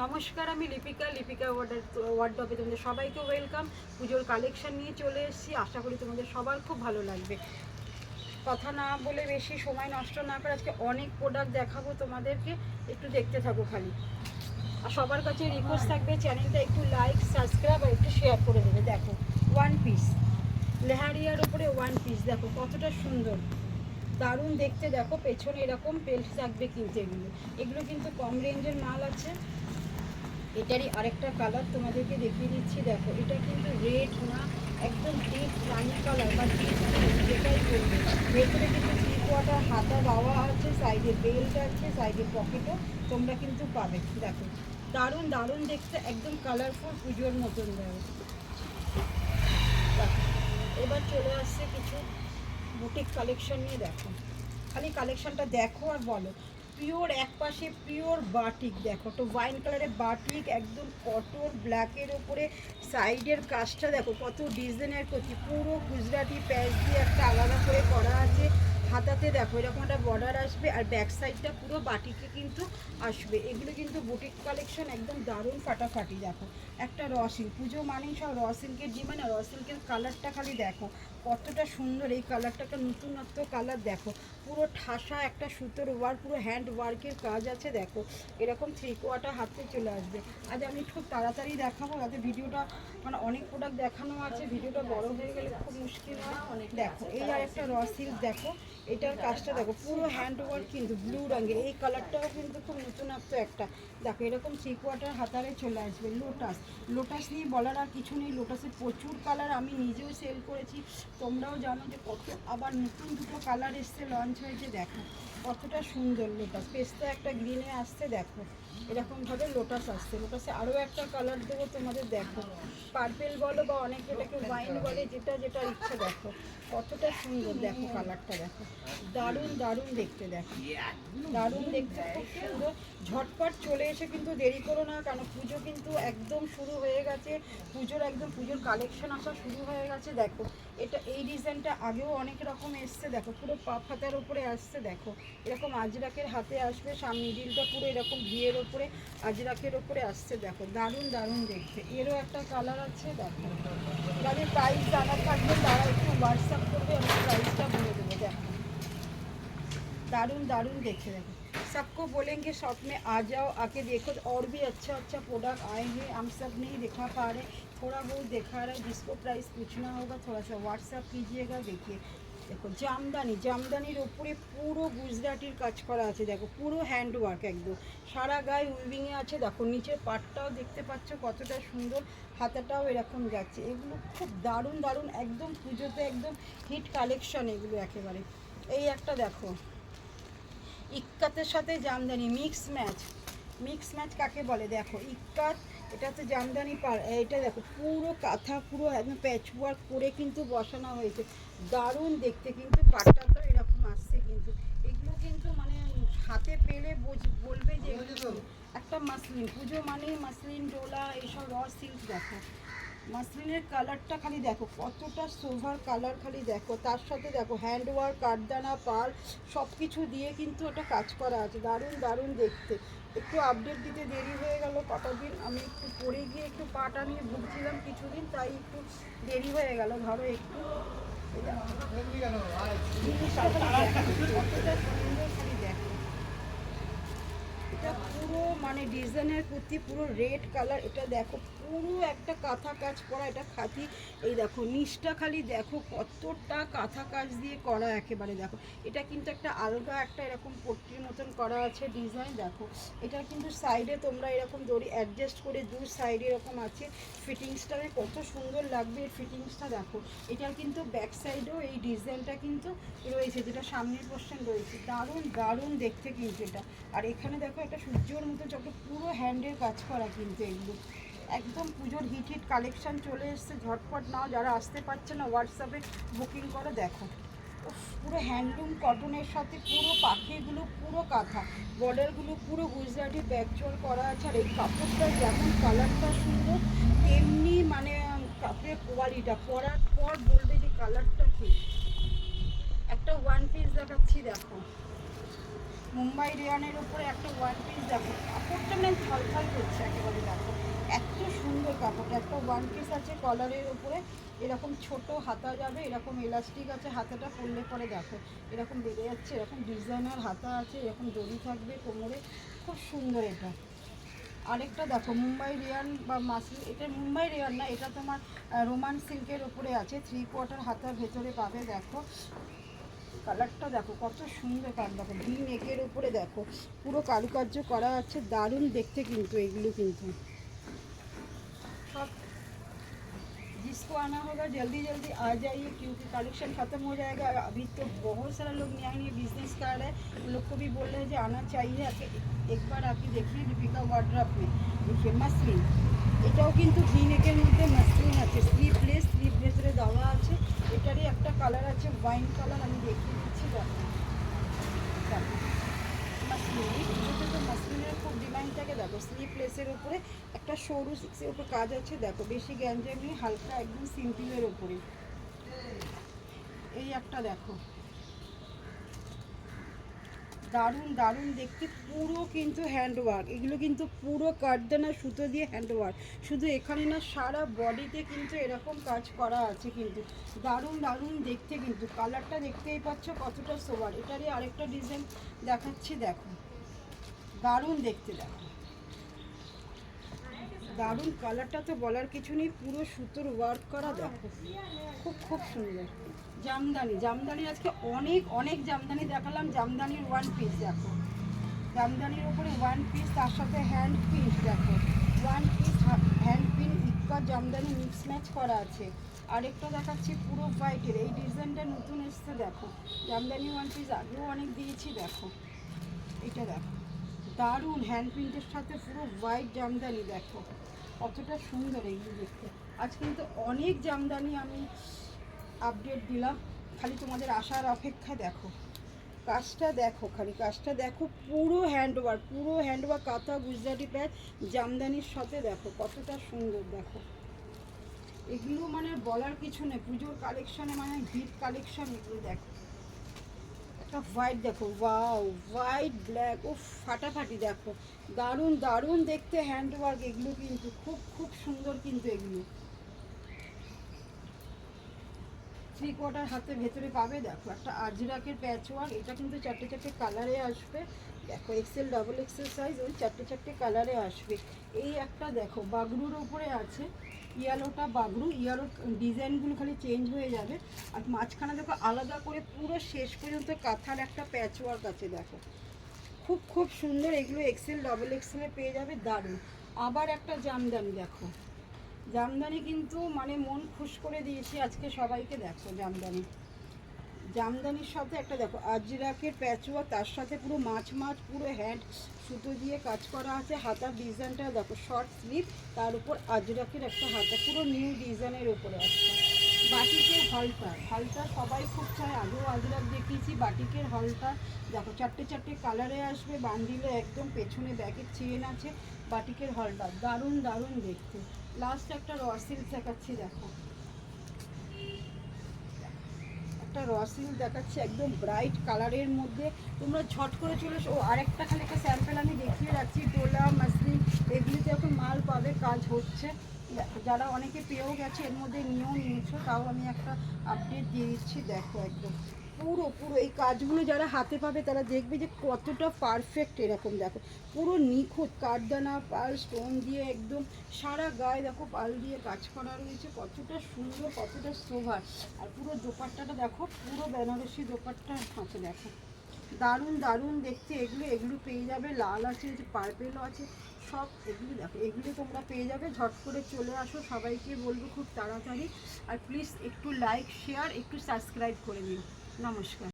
আমি লিপিকা লিপিকা ওয়ার্ডার ওয়ার্ডবে তোমাদের সবাইকে ওয়েলকাম পুজোর কালেকশন নিয়ে চলে এসেছি। আশা করি তোমাদের সবার খুব ভালো লাগবে। কথা না বলে বেশি সময় নষ্ট না করে আজকে অনেক প্রোডাক্ট দেখাবো তোমাদেরকে। একটু দেখতে থাকো খালি। আর সবার কাছে রিকোয়েস্ট থাকবে চ্যানেলটা একটু লাইক সাবস্ক্রাইব আর একটু শেয়ার করে দেবে। দেখো ওয়ান পিস লেহারিয়ার উপরে ওয়ান পিস দেখো, কতটা সুন্দর। দারুণ দেখতে। দেখো, পেছনে এরকম পেল্ট থাকবে কিন্তু এগুলো এগুলো কিন্তু কম রেঞ্জের মাল আছে। এটারই আরেকটা কালার তোমাদেরকে দেখিয়ে দিচ্ছি দেখো এটা কিন্তু রেড না একদম ডিপ রানি কালার বা ডিপ যেটাই ভেতরে কিন্তু থ্রি কোয়ার্টার হাতা দেওয়া আছে সাইডে বেল্ট আছে সাইডে পকেটও তোমরা কিন্তু পাবে। দেখো দারুণ দারুণ দেখতে একদম কালারফুল পুজোর মতন দেখো, এবার চলে আসছে কিছু বুটিক কালেকশন নিয়ে দেখো। খালি কালেকশনটা দেখো আর বলো। পিওর, এক পাশে পিওর বাটিক, দেখো। তো ওয়াইন কালারের বাটিক, একদম কটন ব্ল্যাকের ওপরে সাইডের কাজটা দেখো, কত ডিজাইনের করছি। পুরো গুজরাটি প্যাচ দিয়ে একটা আলাদা করে করা আছে। হাতাতে দেখো, এরকম একটা বর্ডার আসবে আর ব্যাক সাইডটা পুরো বাটিকে কিন্তু আসবে। এগুলো কিন্তু বুটিক কালেকশন একদম দারুণ ফাটাফাটি, দেখো। একটা র সিল্ক পুজো মানেই সব র সিল্কের ডিমান্ড আর র সিল্কের কালারটা খালি দেখো। কতটা সুন্দর, এই কালারটা একটা নতুনত্ব কালার দেখো। পুরো ঠাসা একটা সুতোর ওয়ার পুরো হ্যান্ড ওয়ার্কের কাজ আছে, দেখো। এরকম থ্রি কোয়াটা হাতে চলে আসবে। আজ আমি খুব তাড়াতাড়ি দেখাবো, যাতে ভিডিওটা মানে অনেক প্রোডাক্ট দেখানো আছে। ভিডিওটা বড় হয়ে গেলে খুব মুশকিল হয়। অনেক দেখো, এই আর একটা র সিল্ক দেখো। এটার কাজটা দেখো, পুরো হ্যান্ড ওয়ার্ক কিন্তু ব্লু রঙের। এই কালারটাও কিন্তু খুব নতুনত্ব একটা। দেখো, এরকম থ্রি কোয়ার্টার হাতারে চলে আসবে। লোটাস লোটাস নিয়ে বলার আর কিছু নেই। লোটাসের প্রচুর কালার আমি নিজেও সেল করেছি। তোমরাও জানো যে কত আবার নতুন দুটো কালার এসছে লঞ্চ হয়েছে, দেখো। কতটা সুন্দর লোটা পেস্তা একটা গ্রিনে আসছে, দেখো। এরকমভাবে লোটাস আসছে। লোটাসে আরও একটা কালার দেবো তোমাদের দেখো। পার্পেল বলো বা অনেকে এটাকে ওয়াইন বলে, যেটা যেটা ইচ্ছে দেখো। কতটা সুন্দর দেখো কালারটা দেখো। দারুণ দারুণ দেখতে দেখো। দারুণ দেখতে খুব সুন্দর। ঝটপট চলে এসে কিন্তু দেরি করো না, কারণ পুজো কিন্তু একদম শুরু হয়ে গেছে। পুজোর একদম পুজোর কালেকশন আসা শুরু হয়ে গেছে, দেখো। এটা, এই ডিজাইনটা আগেও অনেক রকম এসছে, দেখো। পুরো পাপ হাতার উপরে আসছে, দেখো। এরকম আজরাকের হাতে আসবে, সামনে মিডিলটা পুরো এরকম ভিয়ের ওপরে আজরাকের ওপরে আসছে দেখো দারুণ দারুণ দেখতে এরও একটা কালার আছে দেখো যাদের প্রাইস জানার থাকবে তারা একটু হোয়াটসঅ্যাপ করবে আমি প্রাইসটা বলে দেবো দেখো दारुण दारुण देखे देखो सबको बोलेंगे शॉप में आ जाओ आके देखो और भी अच्छा अच्छा प्रोडक्ट आए हैं हम सब नहीं दिखा पा रहे थोड़ा बहुत दिखा रहे जिसको प्राइस पूछना होगा थोड़ा सा व्हाट्सअप कीजिएगा देखिए দেখো, জামদানি, জামদানির ওপরে পুরো গুজরাটির কাজ করা আছে, দেখো, পুরো হ্যান্ড ওয়ার্ক একদম। সারা গায়ে উইভিংয়ে আছে, দেখো, নিচের পাটটাও দেখতে পাচ্ছ কতটা সুন্দর, হাতাটাও এরকম যাচ্ছে। এগুলো খুব দারুণ দারুণ, একদম পুজোতে একদম হিট কালেকশন এগুলো একেবারে। এই একটা দেখো, ইক্কাতের সাথে Jamdani mix match mix match কাকে বলে? দেখো, ইক্কাত এটা তো জামদানি পার এটা দেখো পুরো কাঁথা পুরো একদম প্যাচওয়ার্ক করে কিন্তু বসানো হয়েছে। দারুণ দেখতে কিন্তু পাটটা তো এরকম আসছে কিন্তু। এগুলো কিন্তু মানে হাতে পেলে বোঝ- বলবে যে একটা মাসলিন পুজো মানে মাসলিন ডোলা এইসব র সিল্ক দেখো। মাসলিনের কালারটা খালি দেখো, কতটা সোভার কালার খালি দেখো। তার সাথে দেখো হ্যান্ড ওয়ার্ক কাঠদানা, পাল সব কিছু দিয়ে কিন্তু ওটা কাজ করা আছে। দারুণ দারুণ দেখতে। একটু আপডেট দিতে দেরি হয়ে গেল কটা দিন। আমি একটু পরে গিয়ে একটু পাটা নিয়ে ভুগছিলাম কিছুদিন, তাই একটু দেরি হয়ে গেল। ধরো একটু। এটা পুরো মানে ডিজাইনের কুর্তি, পুরো রেড কালার এটা দেখো পুরো একটা কাঁথা কাজ করা, এটা খাতি এই দেখো, নিচটা খালি দেখো কতটা কাঁথা কাজ দিয়ে করা একেবারে, দেখো। এটা কিন্তু একটা আলগা একটা এরকম পট্টির মতন করা আছে ডিজাইন, দেখো। এটা কিন্তু সাইডে তোমরা এরকম দড়ি অ্যাডজাস্ট করে দু সাইডে এরকম আছে। ফিটিংসটা কত সুন্দর লাগবে এর ফিটিংসটা, দেখো। এটার কিন্তু ব্যাক সাইডেও এই ডিজাইনটা কিন্তু রয়েছে, যেটা সামনের পোর্শন রয়েছে। দারুণ দারুণ দেখতে কিন্তু এটা। আর এখানে দেখো একটা সূর্যর মতো, যত পুরো হ্যান্ডের কাজ করা কিন্তু এগুলো। একদম পুজোর হিট হিট কালেকশান চলে এসছে, ঝটপট নাও, যারা আসতে পারছে না হোয়াটসঅ্যাপে বুকিং করে দেখো। পুরো হ্যান্ডলুম কটনের সাথে পুরো পাখিগুলো, পুরো কাঁথা। বর্ডারগুলো পুরো গুজরাটি ব্যাকচোর করা আছে, আর এই কাপড়টা যেমন কালারটা সুন্দর, তেমনি মানে কাপড়ের কোয়ালিটা পরার পর বলবে যে কালারটা ঠিক একটা ওয়ান পিস দেখাচ্ছি, দেখো। মুম্বাই রেয়ানের উপরে একটা ওয়ান পিস দেখো। কাপড়টা মানে থলথল করছে একেবারে, দেখো। এত সুন্দর কাপড় একটা ওয়ান পিস আছে কলারের উপরে, এরকম ছোট হাতা যাবে, এরকম এলাস্টিক আছে, হাতাটা পরলে পরে দেখো, এরকম বেড়ে যাচ্ছে, এরকম ডিজাইনার হাতা আছে, এরকম দড়ি থাকবে কোমরে, খুব সুন্দর এটা। আরেকটা দেখো, মুম্বাই রেয়ান বা মাসলি এটা মুম্বাই রেয়ান না, এটা তোমার রোমান সিল্কের ওপরে আছে থ্রি কোয়ার্টার হাতার ভেতরে পাবে, দেখো। কালারটা দেখো, কত সুন্দর কালার, দেখো ভি নেকের উপরে দেখো, পুরো কারুকার্য করা আছে, দারুণ দেখতে কিন্তু এগুলো কিন্তু। जिसको आना होगा जल्दी जल्दी आ जाइए क्योंकि कलेक्शन ख़त्म हो जाएगा अभी तो बहुत सारा लोग नया नया बिजनेस कर रहे हैं उन लोग को भी बोल रहे हैं जो आना चाहिए आके एक बार आके देखिए दीपिका वार्ड्रप में देखिए मसलिन এটাও কিন্তু ভিনেকের মধ্যে মাসলিন আছে স্লিভলেস স্লিভ ভেতরে দেওয়া আছে এটারই একটা কালার আছে ওয়াইন কালার আমি দেখিয়ে দিচ্ছি দেখো মাসলিনের খুব ডিমান্ড থাকে। দেখো স্লিপলেসের উপরে একটা সরু সিক্সের উপর কাজ আছে। দেখো, বেশি গ্যাঞ্জাম নেই, হালকা একদম সিম্পলের উপরে। এই একটা দেখো। দারুণ দারুণ দেখতে। পুরো কিন্তু হ্যান্ডওয়ার্ক এগুলো কিন্তু পুরো কাঠদানা সুতো দিয়ে হ্যান্ডওয়ার্ক শুধু এখানে না, সারা বডিতে কিন্তু এরকম কাজ করা আছে কিন্তু। দারুণ দারুণ দেখতে কিন্তু। কালারটা দেখতেই পাচ্ছ কতটা সোয়ার এটারই আরেকটা ডিজাইন দেখাচ্ছি, দেখো। দারুণ দেখতে, দেখো। দারুণ কালারটা তো বলার কিছু নেই, পুরো সুতোর ওয়ার্ক করা দেখো। খুব খুব সুন্দর। জামদানি জামদানি আজকে অনেক অনেক জামদানি দেখালাম, জামদানির ওয়ান পিস দেখো। জামদানির ওপরে ওয়ান পিস তার সাথে হ্যান্ড পিস দেখো। ওয়ান পিস হ্যান্ড পিন ইক্কা জামদানি মিক্স ম্যাচ করা আছে। আরেকটা দেখাচ্ছি পুরো হোয়াইটের এই ডিজাইনটা নতুন এসছে, দেখো। জামদানি ওয়ান পিস আগেও অনেক দিয়েছি, দেখো। এটা দেখো। দারুণ হ্যান্ড প্রিন্টের সাথে পুরো হোয়াইট জামদানি দেখো। কতটা সুন্দর এইগুলো দেখতে। আজ কিন্তু অনেক জামদানি আমি আপডেট দিলাম। খালি তোমাদের আসার অপেক্ষা দেখো। কাজটা দেখো খালি, কাজটা দেখো পুরো হ্যান্ডওয়ার্ক পুরো হ্যান্ডওয়ার্ক কাঁথা গুজরাটি প্যাচ জামদানির সাথে দেখো, কতটা সুন্দর দেখো। এগুলো মানে বলার কিছু নেই, পুজোর কালেকশানে মানে হিট কালেকশান এগুলো দেখো। হোয়াইট দেখো। ওয়াও হোয়াইট ব্ল্যাক ও ফাটাফাটি দেখো। দারুণ দারুণ দেখতে হ্যান্ডওয়ার্ক এগুলো কিন্তু। খুব খুব সুন্দর কিন্তু এগুলো। থ্রি কোয়ার্টার হাতে ভেতরে পাবে। দেখো, একটা আজরাকের প্যাচ ওয়ার্ক এটা কিন্তু চারটে চারটে কালারে আসবে। দেখো এক্সেল ডাবল এক্সেল সাইজ ওই চারটে চারটে কালারে আসবে। এই একটা দেখো, বাগরুর উপরে আছে। ইয়ালোটা বাগরু ইয়ালো ডিজাইনগুলো খালি চেঞ্জ হয়ে যাবে। আর মাঝখানে দেখো আলাদা করে পুরো শেষ পর্যন্ত কাঁথার একটা প্যাচ ওয়ার্ক আছে, দেখো। খুব খুব সুন্দর, এগুলো এক্সেল ডবল এক্সেলে পেয়ে যাবে, দারুণ। আবার একটা জামদানি, দেখো। জামদানি কিন্তু মানে মন খুশ করে দিয়েছি আজকে সবাইকে, দেখো জামদানি। জামদানির সাথে একটা দেখো, আজরাকের প্যাচুয়া তার সাথে পুরো মাছ মাছ, পুরো হ্যান্ড সুতো দিয়ে কাজ করা আছে। হাতার ডিজাইনটা দেখো শর্ট স্লিপ তার উপর আজরাকের একটা হাতা পুরো নিউ ডিজাইনের উপরে আছে। বাটিকের হলটা হলটা সবাই খুব চায়, আগেও আজরাক দেখিয়েছি, বাটিকের হলটা দেখো, চারটে চারটে কালারে আসবে, বান্ডিলে একদম পেছনে ব্যাগের চেন আছে, বাটিকের হলটা দারুণ দারুণ দেখতে। লাস্ট একটা র সিল্ক দেখাচ্ছি, দেখো। একটা র সিল্ক দেখাচ্ছি, একদম ব্রাইট কালারের মধ্যে। তোমরা ঝট করে চলে ও, আরেকটা খালি একটা স্যাম্পেল আমি দেখিয়ে রাখছি। ডোলা মাসলিন এগুলিতে এখন মাল পাবে, কাজ হচ্ছে। যারা অনেকে পেয়েও গেছে, এর মধ্যে নিয়েও নিয়েছো, তাও আমি একটা আপডেট দিয়ে দিচ্ছি। দেখো একদম। পুরো পুরো এই কাজগুলো যারা হাতে পাবে তারা দেখবে যে কতটা পারফেক্ট এরকম, দেখো। পুরো নিখুঁত কাঠদানা পাল স্টোন দিয়ে একদম সারা গায়ে, দেখো, পাল দিয়ে কাজ করা রয়েছে। কতটা সুন্দর, কতটা সোভার আর পুরো দোপাট্টাটা দেখো, পুরো বেনারসি দোপাট্টা আছে দেখো। দারুণ দারুণ দেখতে। এগুলো এগুলো পেয়ে যাবে, লাল আছে যে পার্পেলও আছে, সব এগুলো দেখো। এগুলো তোমরা পেয়ে যাবে, ঝট করে চলে আসো, সবাইকে বলব খুব তাড়াতাড়ি। আর প্লিজ একটু লাইক শেয়ার একটু সাবস্ক্রাইব করে দিও। নমস্কার।